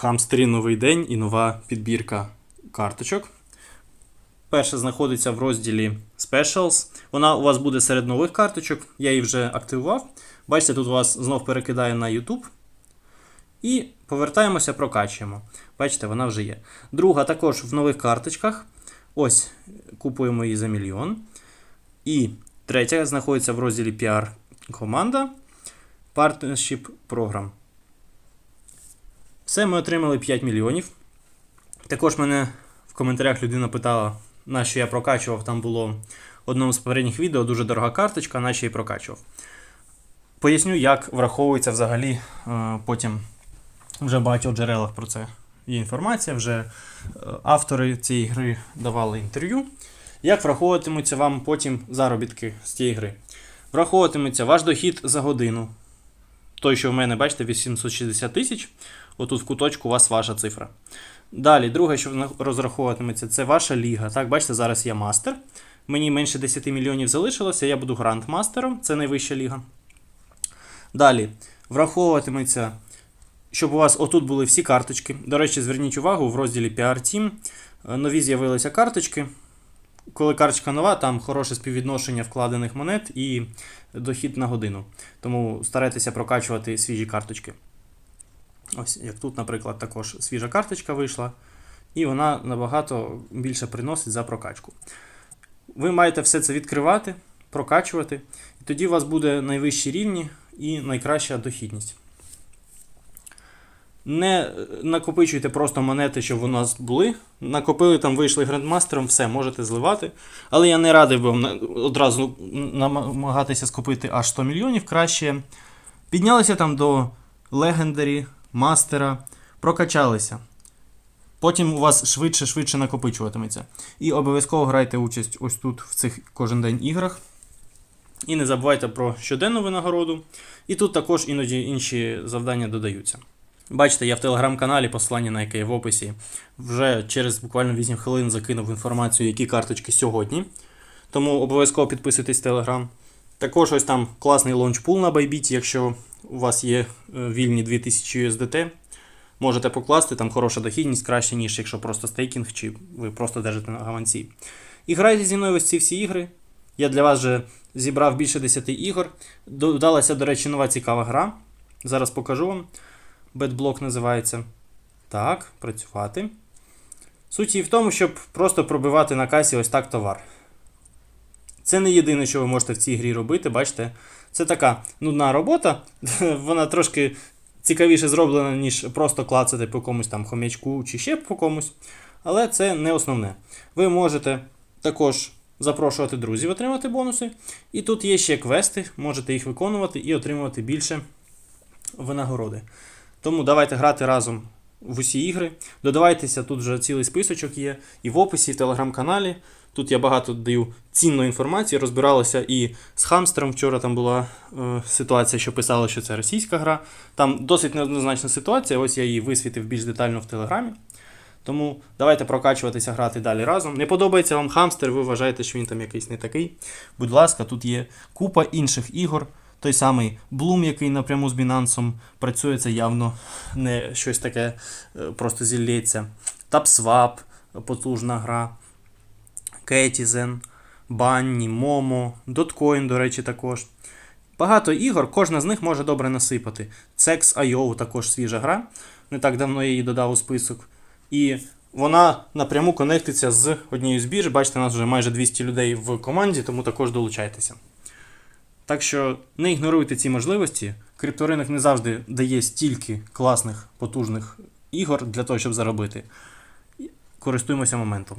Хамстері новий день і нова підбірка карточок. Перша знаходиться в розділі Specials. Вона у вас буде серед нових карточок. Я її вже активував. Бачите, тут вас знов перекидає на YouTube. І повертаємося, прокачуємо. Бачите, вона вже є. Друга також в нових карточках. Ось, купуємо її за мільйон. І третя знаходиться в розділі PR команда Partnership Program. Все, ми отримали 5 мільйонів. Також мене в коментарях людина питала, на я прокачував. Там було в одному з попередніх відео дуже дорога карточка, наче і прокачував. Поясню, як враховується взагалі е, потім вже в багатьох джерелах про це є інформація. Вже е, автори цієї гри давали інтерв'ю. Як враховуватимуться вам потім заробітки з цієї гри? Враховуватиметься ваш дохід за годину. Той, що в мене, бачите, 860 тисяч. Отут в куточку у вас ваша цифра. Далі, друге, що розраховуватиметься, це ваша ліга. Так, бачите, зараз я мастер. Мені менше 10 мільйонів залишилося, я буду грандмастером, це найвища ліга. Далі, враховуватиметься, щоб у вас отут були всі карточки. До речі, зверніть увагу, в розділі PR Team е, нові з'явилися карточки. Коли карточка нова, там хороше співвідношення вкладених монет і дохід на годину. Тому старайтеся прокачувати свіжі карточки. Ось як тут, наприклад, також свіжа карточка вийшла, і вона набагато більше приносить за прокачку. Ви маєте все це відкривати, прокачувати, і тоді у вас буде найвищі рівні і найкраща дохідність. Не накопичуйте просто монети, щоб у нас були. Накопили там, вийшли грандмастером, все, можете зливати. Але я не радив вам одразу намагатися скупити аж 100 мільйонів. Краще піднялися там до легендарі, мастера, прокачалися. Потім у вас швидше-швидше накопичуватиметься. І обов'язково грайте участь ось тут в цих кожен день іграх. І не забувайте про щоденну винагороду. І тут також іноді інші завдання додаються. Бачите, я в телеграм-каналі, посилання на яке є в описі, вже через буквально 8 хвилин закинув інформацію, які карточки сьогодні. Тому обов'язково підписуйтесь в телеграм. Також ось там класний лончпул на Bybit, якщо у вас є е, вільні 2000 USDT. Можете покласти, там хороша дохідність, краще, ніж якщо просто стейкінг, чи ви просто держите на гаманці. І грайте зі мною ось ці всі ігри. Я для вас вже зібрав більше 10 ігор. Додалася, до речі, нова цікава гра. Зараз покажу вам. Бетблок називається. Так, працювати. Суть її в тому, щоб просто пробивати на касі ось так товар. Це не єдине, що ви можете в цій грі робити, бачите? Це така нудна робота, вона трошки цікавіше зроблена, ніж просто клацати по комусь там хомячку чи ще по комусь. Але це не основне. Ви можете також запрошувати друзів, отримати бонуси. І тут є ще квести, можете їх виконувати і отримувати більше винагороди. Тому давайте грати разом в усі ігри. Додавайтеся, тут вже цілий списочок є. І в описі, і в телеграм-каналі. Тут я багато даю цінної інформації. Розбиралося і з хамстером. Вчора там була е, ситуація, що писали, що це російська гра. Там досить неоднозначна ситуація. Ось я її висвітив більш детально в телеграмі. Тому давайте прокачуватися, грати далі разом. Не подобається вам хамстер, ви вважаєте, що він там якийсь не такий. Будь ласка, тут є купа інших ігор. Той самий Bloom, який напряму з Binance працює, це явно не щось таке е, просто зілється. TapSwap, потужна гра. Кетізен, Банні, Момо, Dotcoin, до речі, також. Багато ігор, кожна з них може добре насипати. Sex.io також свіжа гра. Не так давно я її додав у список. І вона напряму конектиться з однією з бірж. Бачите, у нас вже майже 200 людей в команді, тому також долучайтеся. Так що не ігноруйте ці можливості. Крипторинок не завжди дає стільки класних, потужних ігор для того, щоб заробити. Користуємося моментом.